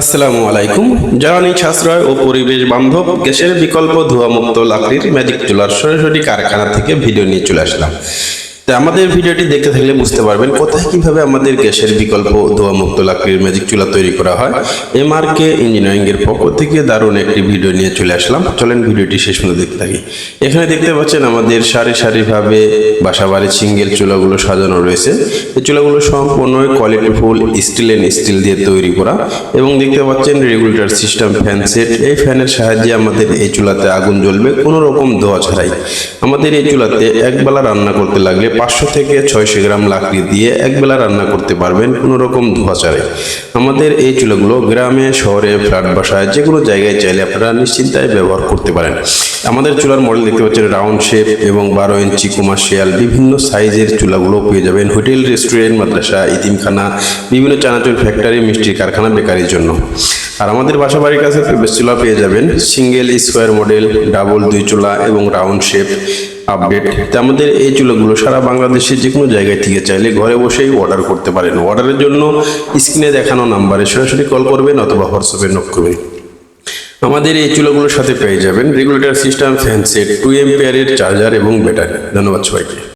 আসসালামু আলাইকুম। জ্বালানি সাশ্রয় ও পরিবেশ বান্ধব, গ্যাসের বিকল্প ধোঁয়ামুক্ত লাকড়ির ম্যাজিক চুলার সরাসরি কারখানা থেকে ভিডিও নিয়ে চলে আসলাম। তো আমাদের ভিডিওটি দেখতে থাকলে বুঝতে পারবেন কোথায় কীভাবে আমাদের গ্যাসের বিকল্প ধোঁয়ামুক্ত লাকড়ির ম্যাজিক চুলা তৈরি করা হয়। এম আর কে ইঞ্জিনিয়ারিং এর পক্ষ থেকে দারুণ একটি ভিডিও নিয়ে চলে আসলাম। চলেন ভিডিওটি শেষ পর্যন্ত দেখতে থাকি। এখানে দেখতে পাচ্ছেন আমাদের সারি সারিভাবে বাসাবাড়ির সিঙ্গেল চুলাগুলো সাজানো রয়েছে। এই চুলাগুলো সম্পূর্ণ quality full steel and steel দিয়ে তৈরি করা এবং দেখতে পাচ্ছেন রেগুলেটর সিস্টেম ফ্যান সেট এই ফ্যানের সাহায্যে আমাদের এই চুলাতে আগুন জ্বলবে, কোনো রকম ধোয়া ছাড়াই। আমাদের এই চুলাতে একবেলা রান্না করতে লাগলে পাঁচশো থেকে ছয়শো গ্রাম লাকড়ি দিয়ে একবেলা রান্না করতে পারবেন কোনো রকম ধোয়া ছাড়াই আমাদের এই চুলাগুলো গ্রামে, শহরে, ফ্ল্যাট বাসায় যে কোনো জায়গায় চাইলে আপনারা নিশ্চিন্তায় ব্যবহার করতে পারেন। আমাদের চুলার মডেল দেখতে পাচ্ছেন রাউন্ড শেপ এবং বারো ইঞ্চি কমার্শিয়াল বিভিন্ন সাইজের চুলাগুলো পেয়ে যাবেন হোটেল, রেস্টুরেন্ট, মাদ্রাসা, ইতিমখানা, বিভিন্ন চানাচুর ফ্যাক্টরি, মিষ্টির কারখানা বেকারির জন্য। আর আমাদের বাসা বাড়ির কাছে চুলা পেয়ে যাবেন। সিঙ্গেল স্কোয়ার মডেল, ডাবল দুই চুলা এবং রাউন্ড শেপ। আপডেট। আমাদের এই চুলাগুলো সারা বাংলাদেশের যে কোনো জায়গায় থেকে চাইলে ঘরে বসেই অর্ডার করতে পারেন। অর্ডারের জন্য স্ক্রিনে দেখানো নাম্বারে সরাসরি কল করবেন অথবা হোয়াটসঅ্যাপে নক করবেন। আমাদের এই চুলাগুলোর সাথে পেয়ে যাবেন regulator system fan set two এম্পিয়ারের charger এবং ব্যাটারি ধন্যবাদ সবাইকে।